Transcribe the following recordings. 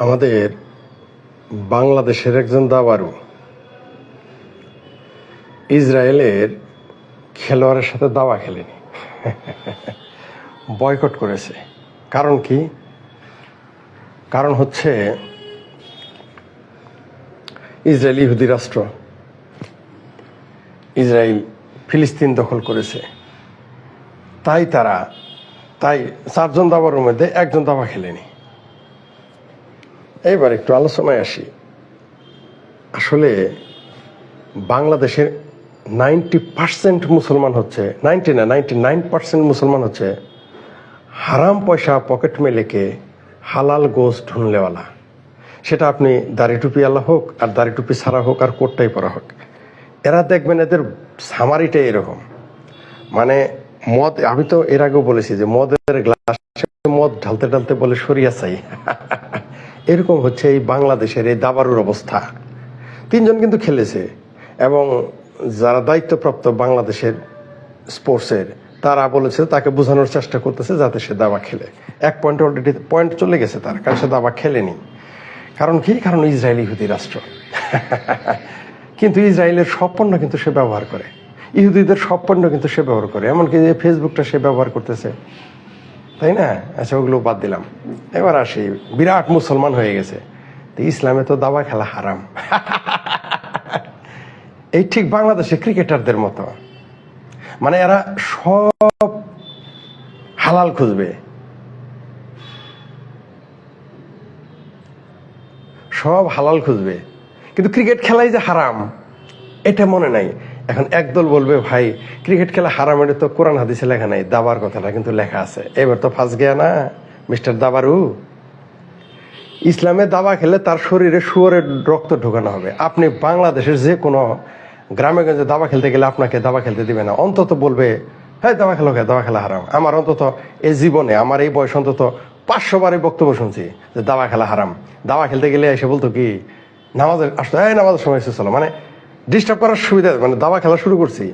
আমাদের বাংলাদেশের একজন দাবারু ইসরায়েলের খেলোয়াড়ের সাথে দাবা খেলেনি। বয়কট করেছে। কারণ কি? কারণ হচ্ছে ইসরায়েল ইহুদি রাষ্ট্র। ইসরায়েল ফিলিস্তিন দখল করেছে। তাই তারা, তাই চারজন দাবারের মধ্যে একজন দাবা খেলেনি। এবার একটু আলোচনায় আসি। আসলে বাংলাদেশের নাইনটি পার্সেন্ট মুসলমান হচ্ছে, নাইনটি না, নাইনটি নাইন পার্সেন্ট মুসলমান হচ্ছে হারাম পয়সা পকেট মেলেকে হালাল গোস ঢুনলেওয়ালা। সেটা আপনি দাড়ি টুপি আলা হোক, আর দাড়ি টুপি ছাড়া হোক, আর কোটটাই পরা হোক। এরা দেখবেন এদের সামারিটাই এরকম। মানে মদ, আমি তো এর আগেও বলেছি যে মদের গ্লাস মদ ঢালতে ঢালতে বলে সরিয়া চাই। এরকম হচ্ছে এই বাংলাদেশের এই দাবারুর অবস্থা। তিনজন কিন্তু খেলেছে এবং যারা দায়িত্বপ্রাপ্ত বাংলাদেশের স্পোর্টসের, তারা বলেছে তাকে বোঝানোর চেষ্টা করতেছে যাতে সে দাবা খেলে। এক পয়েন্ট অলরেডি পয়েন্ট চলে গেছে তার, কারণ সে দাবা খেলেনি। কারণ কি? কারণ ইসরায়েল ইহুদি রাষ্ট্র। কিন্তু ইসরায়েলের সব পণ্য কিন্তু সে ব্যবহার করে। ইহুদিদের সব পণ্য কিন্তু সে ব্যবহার করে। এমনকি যে ফেসবুকটা সে ব্যবহার করতেছে। তাই না? আচ্ছা ওগুলো বাদ দিলাম। এবার আসি, বিরাট মুসলমান হয়ে গেছে। তো ইসলামে তো দাবা খেলা হারাম। এই ঠিক বাংলাদেশে ক্রিকেটারদের মতো। মানে এরা সব হালাল খুঁজবে। সব হালাল খুঁজবে। কিন্তু ক্রিকেট খেলাই যে হারাম, এটা মনে নাই। এখন একদল বলবে, ভাই, ক্রিকেট খেলা হারাম, এটা তো কোরআন হাদিসে লেখা নাই, দাবার কথাটা কিন্তু লেখা আছে। এবার তো ফাঁস গেয়া না, মিস্টার দাবারু? ইসলামে দাবা খেলে তার শরীরে শুয়োরের রক্ত ঢোকানো হবে। আপনি বাংলাদেশের যে কোনো গ্রামে গঞ্জে দাবা খেলতে গেলে আপনাকে দাবা খেলতে দিবে না। অন্তত বলবে হ্যাঁ দাবা খেলো কে? দাবা খেলা হারাম। আমার অন্তত এই জীবনে, আমার এই বয়স অন্তত পাঁচশো বার বক্তব্য শুনছি যে দাবা খেলা হারাম। দাবা খেলতে গেলে এসে বলতো কি, নামাজের আসতো এই নামাজের সময় এসে চলো। মানে ডিস্টার্ব করার সুবিধা মানে দাবা খেলা শুরু করছি।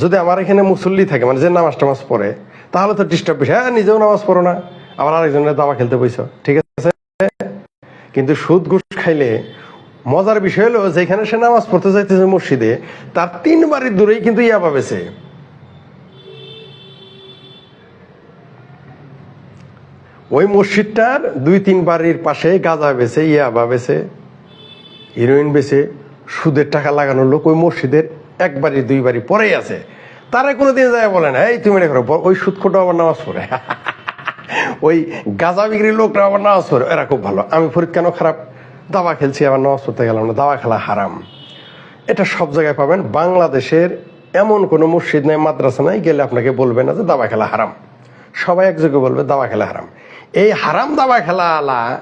যদি আমার এখানে মুসল্লি থাকে মানে যে নামাজ টামাজ পড়ে, তাহলে তো ডিস্টার্ব বেশি। হ্যাঁ নিজেও নামাজ পড়ো না, আবার আরেকজনের দাবা খেলতে বইছো। ঠিক আছে? কিন্তু সুদ ঘুষ খাইলে মজার বিষয় হলো, যেখানে সে নামাজ পড়তে চাইতেছে মসজিদে, তার তিন বাড়ির দূরেই কিন্তু ইয়া পাবেছে ওই মসজিদটার দুই তিন বাড়ির পাশে গাঁজা বেছে ইয়াবা বেছে হিরোইন বেছে সুদের টাকা লাগানোর লোক ওই মসজিদের এক বাড়ি দুই বাড়ি পরেই আছে। তারা কোনো দিন যায় বলে না, এই তুমি এটা করো, ওই সুদ খোটা আবার নামাজ পড়ে। ওই গাঁজা বিক্রির লোকরা আবার নামাজ পড়ে, এরা খুব ভালো। আমি ফরিদ কেন খারাপ? দাবা খেলছি, আবার নামাজ পড়তে গেলাম না, দাবা খেলা হারাম। এটা সব জায়গায় পাবেন। বাংলাদেশের এমন কোনো মসজিদ নাই, মাদ্রাসা নাই, গেলে আপনাকে বলবে না যে দাবা খেলা হারাম। সবাই একযোগে বলবে দাবা খেলা হারাম। এই হারাম দাবা খেলা আলা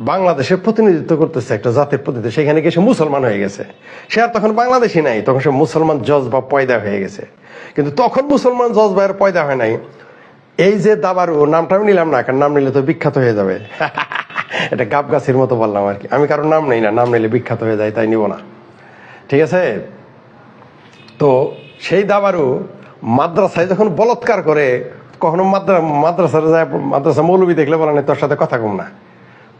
বাংলাদেশের প্রতিনিধিত্ব করতেছে একটা জাতির প্রতিনিধি। সেখানে গিয়ে সে মুসলমান হয়ে গেছে। সে আর তখন বাংলাদেশি নাই। তখন সে মুসলমান জজ বা পয়দা হয়ে গেছে। কিন্তু তখন মুসলমান জজ বা পয়দা হয় নাই। এই যে দাবারু, নামটা আমি নিলাম না, কারণ নাম নিলে তো বিখ্যাত হয়ে যাবে। এটা গাব গাছের মতো বললাম আর কি। আমি কারোর নাম নেই না, নাম নিলে বিখ্যাত হয়ে যায়, তাই নিব না। ঠিক আছে? তো সেই দাবারু মাদ্রাসায় যখন বলৎকার করে, কখনো মাদ্রা মাদ্রাসার যায় মাদ্রাসা মৌলবী দেখলে বলে না তোর সাথে কথা কম না।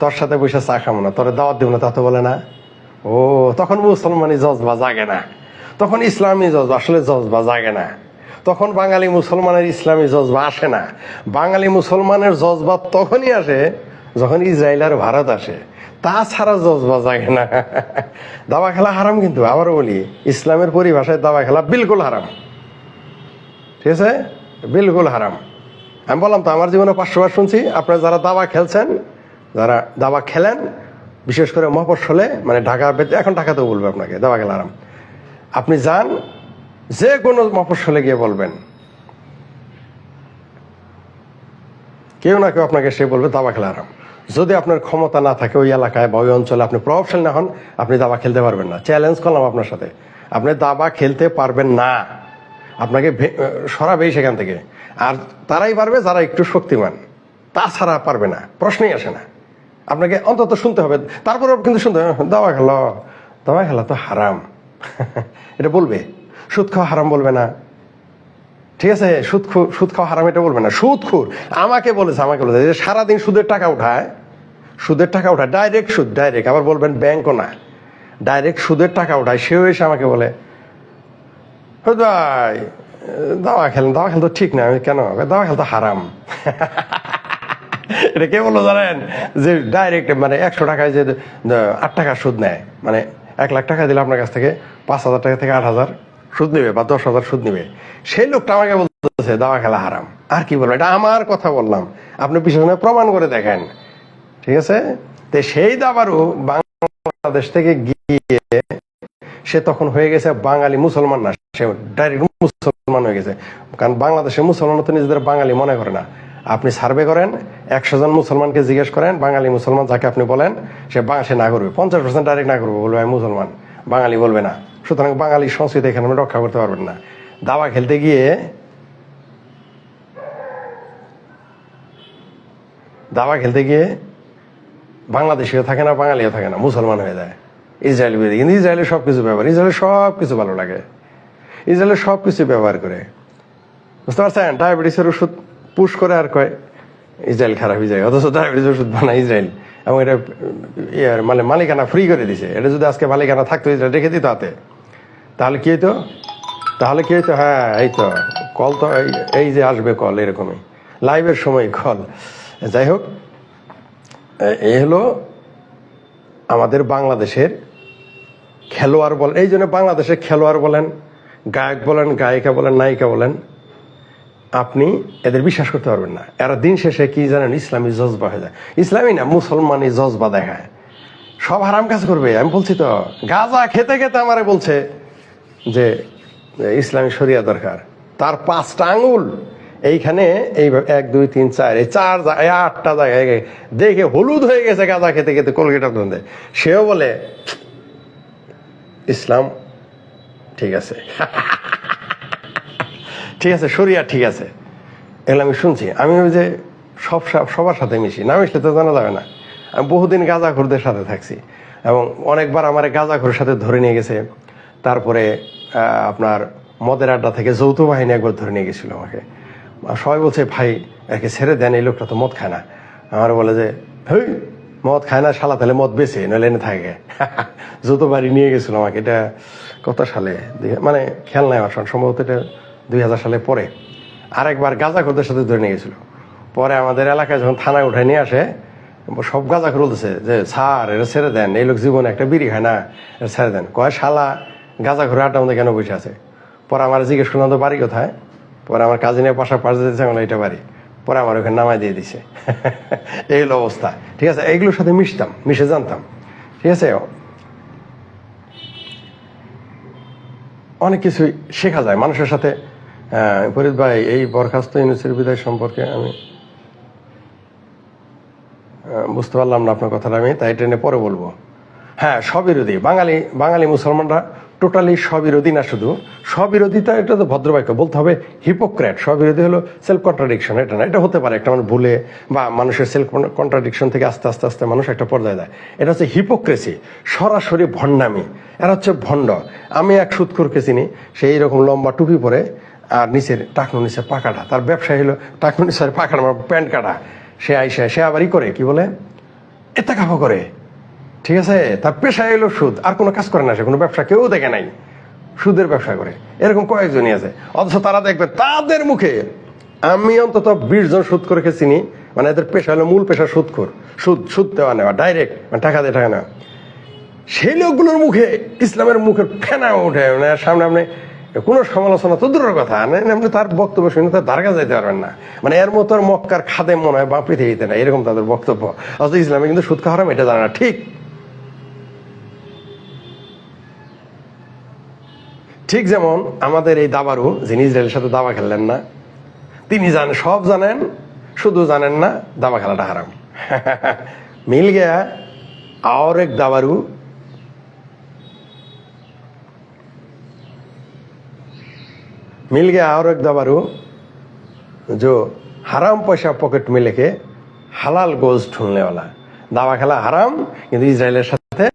তোর সাথে বসে চা খাব না, তোরে দাওয়াত দেবো না, তা তো বলে না। ও, তখন মুসলমানি জজবা জাগে না। তখন ইসলামী জজবা আসলে জজবা জাগে না। তখন বাঙালি মুসলমানের ইসলামী জজবা আসে না। বাঙালি মুসলমানের জজবা তখনই আসে যখন ইসরায়েল আর ভারত আসে। তাছাড়া জজবা জাগে না। দাবা খেলা হারাম কিন্তু, আবারও বলি, ইসলামের পরিভাষায় দাবা খেলা বিলকুল হারাম। ঠিক আছে? বিলকুল হারাম। আমি বললাম তো, আমার জীবনে পাঁচশো শুনছি, আপনারা যারা দাবা খেলছেন যারা দাবা খেলেন, বিশেষ করে মফস্বলে মানে ঢাকা এখন ঢাকাতেও বলবে আপনাকে, দাবা খেলা হারাম আপনি যান, যে কোনো মফস্বলে গিয়ে বলবেন। কেউ না কেউ আপনাকে সে বলবে, দাবা খেলা হারাম যদি আপনার ক্ষমতা না থাকে ওই এলাকায় বা ওই অঞ্চলে আপনি প্রভাবশালী না হন, আপনি দাবা খেলতে পারবেন না। চ্যালেঞ্জ করলাম আপনার সাথে। আপনি দাবা খেলতে পারবেন না। আপনাকে সরাবেই সেখান থেকে। আর তারাই পারবে, যারা একটু শক্তিমান। তাছাড়া পারবে না, প্রশ্নই আসে না। আপনাকে অন্তত শুনতে হবে। তারপরে কিন্তু শুনতে হবে দাবা খেলো দাবা খেলা তো হারাম। এটা বলবে। সুদ খাওয়া হারাম বলবে না। ঠিক আছে, সুদ সুদ খাওয়া হারাম এটা বলবে না। সুদ খুর। আমাকে বলেছে আমাকে বলেছে যে সারাদিন সুদের টাকা উঠায়। সুদের টাকা ওঠায় ডাইরেক্ট সুদ, ডাইরেক্ট। আবার বলবেন, ব্যাংকও না। ডাইরেক্ট সুদের টাকা ওঠায় সেও এসে আমাকে বলে, "ও ভাই, দাওয়া খেলেন, দাওয়া খেল তো ঠিক না। আমি কেন? দাওয়া খেল তো হারাম। এটা কে বলল জানেন? যে ডাইরেক্ট মানে একশো টাকায় যে আট টাকা সুদ নেয়। মানে এক লাখ টাকা দিলে আপনার কাছ থেকে পাঁচ হাজার টাকা থেকে আট হাজার সুদ নেবে বা দশ হাজার সুদ নেবে। সেই লোকটা আমাকে বলতেছে দাওয়া খেলা হারাম। আর কি বলব? এটা আমার কথা বললাম। আপনি পিছনে প্রমাণ করে দেখেন। ঠিক আছে? তো সেই দাবারও বাংলাদেশ থেকে গিয়ে সে তখন হয়ে গেছে বাঙালি মুসলমান না, সে ডাইরেক্ট মুসলমান হয়ে গেছে। কারণ বাংলাদেশের মুসলমান তো নিজেদের বাঙালি মনে করে না। আপনি সার্ভে করেন, একশো জন মুসলমানকে জিজ্ঞেস করেন, বাঙালি মুসলমান যাকে আপনি বলেন, সে সে না করবে। পঞ্চাশ পার্সেন্ট ডাইরেক্ট না করবে বলবে আমি মুসলমান, বাঙালি বলবে না। সুতরাং বাঙালি সংস্কৃতি এখানে আপনি রক্ষা করতে পারবেন না। দাবা খেলতে গিয়ে দাবা খেলতে গিয়ে বাংলাদেশিও থাকে না, বাঙালিও থাকে না, মুসলমান হয়ে যায়। ইসরায়েল বিরোধী, কিন্তু ইসরায়েলের সব কিছু ব্যবহার, ইসরায়েলের সব কিছু ভালো লাগে। ইসরায়েলের সব কিছু ব্যবহার করে। বুঝতে পারছেন? ডায়াবেটিসের ওষুধ পুশ করে আর কয়, ইসরায়েল খারাপ হয়ে যায় অথচ ডায়াবেটিস ওষুধ বানায় ইসরায়েল। এবং এটা ইয়ার মানে মালিকানা ফ্রি করে দিছে। এটা যদি আজকে মালিকানা থাকতো, ইসরায়েল রেখে দিত হাতে। তাহলে কি হইতো? তাহলে কি হইতো? হ্যাঁ এই তো কল তো, এই- যে আসবে কল এরকমই। লাইভের সময় কল যাই হোক, এ- হলো আমাদের বাংলাদেশের খেলোয়াড় বলেন এই জন্য বাংলাদেশের খেলোয়াড় বলেন, গায়ক বলেন, গায়িকা বলেন, নায়িকা বলেন আপনি এদের বিশ্বাস করতে পারবেন না। এরা দিন শেষে কি জানেন? ইসলামী জজবা হয়ে যায়। ইসলামী না মুসলমানি জজবা দেখায়। সব হারাম কাজ করবে, আমি বলছি তো। গাজা খেতে খেতে আমারে বলছে যে, ইসলামী শরিয়া দরকার। তার পাঁচটা আঙুল, এইখানে এই এক, দুই, তিন, চার, এই চার আটটা জায়গায় দেখে হলুদ হয়ে গেছে গাঁজা খেতে খেতে কলগেটা ধন্দে সেও বলে, ইসলাম ঠিক আছে। ঠিক আছে, শরিয়া ঠিক আছে। এগুলো আমি শুনছি। আমি ওই যে সব সব- সবার সাথে মিশি। না মিশলে তো জানা যাবে না। আমি বহুদিন গাঁজাখোরদের সাথে থাকছি। এবং অনেকবার আমার গাঁজাখোরের সাথে ধরে নিয়ে গেছে। তারপরে আপনার মদের আড্ডা থেকে যৌথ বাহিনী একবার ধরে নিয়ে গেছিল আমাকে। সবাই বলছে, ভাই, একে ছেড়ে দেন, এই লোকটা তো মদ খায় না। আমার বলে যে, হই, মদ খায় না, শালা, তাহলে মদ বেছে নইলে এনে থাকে। যৌথ বাড়ি নিয়ে গেছিল আমাকে। এটা কত সালে? মানে খেয়াল নাই আমার সম্ভবত এটা দুই হাজার সালে পরে আরেকবার গাঁজাখোরদের সাথে ধরে নিয়ে গেছিল। পরে আমাদের এলাকায় যখন থানায় উঠে নিয়ে আসে, সব গাঁজা বলতেছে যে, স্যার এটা ছেড়ে দেন, এই লোক জীবনে একটা বিড়ি খায় না এটা ছেড়ে দেন। কয়, শালা গাঁজা ঘুরে আড্ডা আমাদের কেন বসে আছে? পরে আমার জিজ্ঞেস করলাম, তো বাড়ি কোথায়? পরে আমার কাজিনের পাশা পাশ দিতেছে আমার এটা বাড়ি। পরে আমার ওখানে নামাই দিয়ে দিছে। এই হলো অবস্থা। ঠিক আছে, এইগুলোর সাথে মিশতাম, মিশে জানতাম। ঠিক আছে, অনেক কিছুই শেখা যায় মানুষের সাথে। ফরিদ ভাই, এই বরখাস্ত ইউনিভার্সিটির বিদায় সম্পর্কে আমি বুঝতে পারলাম না আপনার কথাটা আমি, তাই ট্রেনে পরে বলব। হ্যাঁ স্ববিরোধী, বাঙালি বাঙালি মুসলমানরা টোটালি স্ববিরোধী না শুধু, স্ববিরোধিতা এটা তো ভদ্রবাক্য বলতে হবে, হিপোক্রেট, স্ববিরোধী হলো সেলফ কন্ট্রাডিকশন এটা না, এটা হতে পারে একটা মানুষ ভুলে বা মানুষের সেলফ কন্ট্রাডিকশন থেকে আস্তে আস্তে আস্তে মানুষ একটা পর্যায়ে দেয় এটা হচ্ছে হিপোক্রেসি সরাসরি ভণ্ডামি, এরা হচ্ছে ভণ্ড। আমি এক সুৎখুরকে চিনি সেই রকম লম্বা টুপি পরে আর নিচের টাকনু নিচের পাকাটা তার ব্যবসা হলো টাকনু নিচের পাকাটা আমার প্যান্ট কাটা। সে আইসে, সে আবারই করে, কি বলে? এতে কাপা করে। ঠিক আছে? তার পেশা এলো সুদ। আর কোনো কাজ করে না সে, কোনো ব্যবসা কেউ দেখে নাই। সুদের ব্যবসা করে। এরকম কয়েকজনই আছে। অথচ তারা দেখবে, তাদের মুখে আমি অন্তত বিশ জন সুদ করে চিনি। মানে এদের পেশা হলো মূল পেশা সুদখোর। সুদ সুদ দেওয়া নেওয়া, ডাইরেক্ট। মানে টাকা দিয়ে টাকা নেওয়া। সেই লোকগুলোর মুখে, ইসলামের মুখের ফেনা উঠে মানে সামনে কোনো সমালোচনা তো দূরের কথা। আপনি তার বক্তব্য শুনে তার ধারকা যাইতে পারবেন না। মানে এর মতো মক্কার খাদে মনে হয় বা পৃথিবীতে না এরকম তাদের বক্তব্য। আসলে ইসলামে কিন্তু সুদ হারাম, এটা জানে না। ঠিক। ঠিক যেমন আমাদের এই দাবারু, যিনি ইসরায়েলের সাথে দাবা খেললেন না, তিনি জানেন, সব জানেন, শুধু জানেন না, দাবা খেলাটা হারাম। মিল গেয়া আর এক দাবারু मिल गया और एक दाबारू जो হারাম পয়সা পকেট में लेके হালাল গোজ ঢুলনে वाला দাবা খেলা হারাম কিন্তু ইসরায়েলের সাথে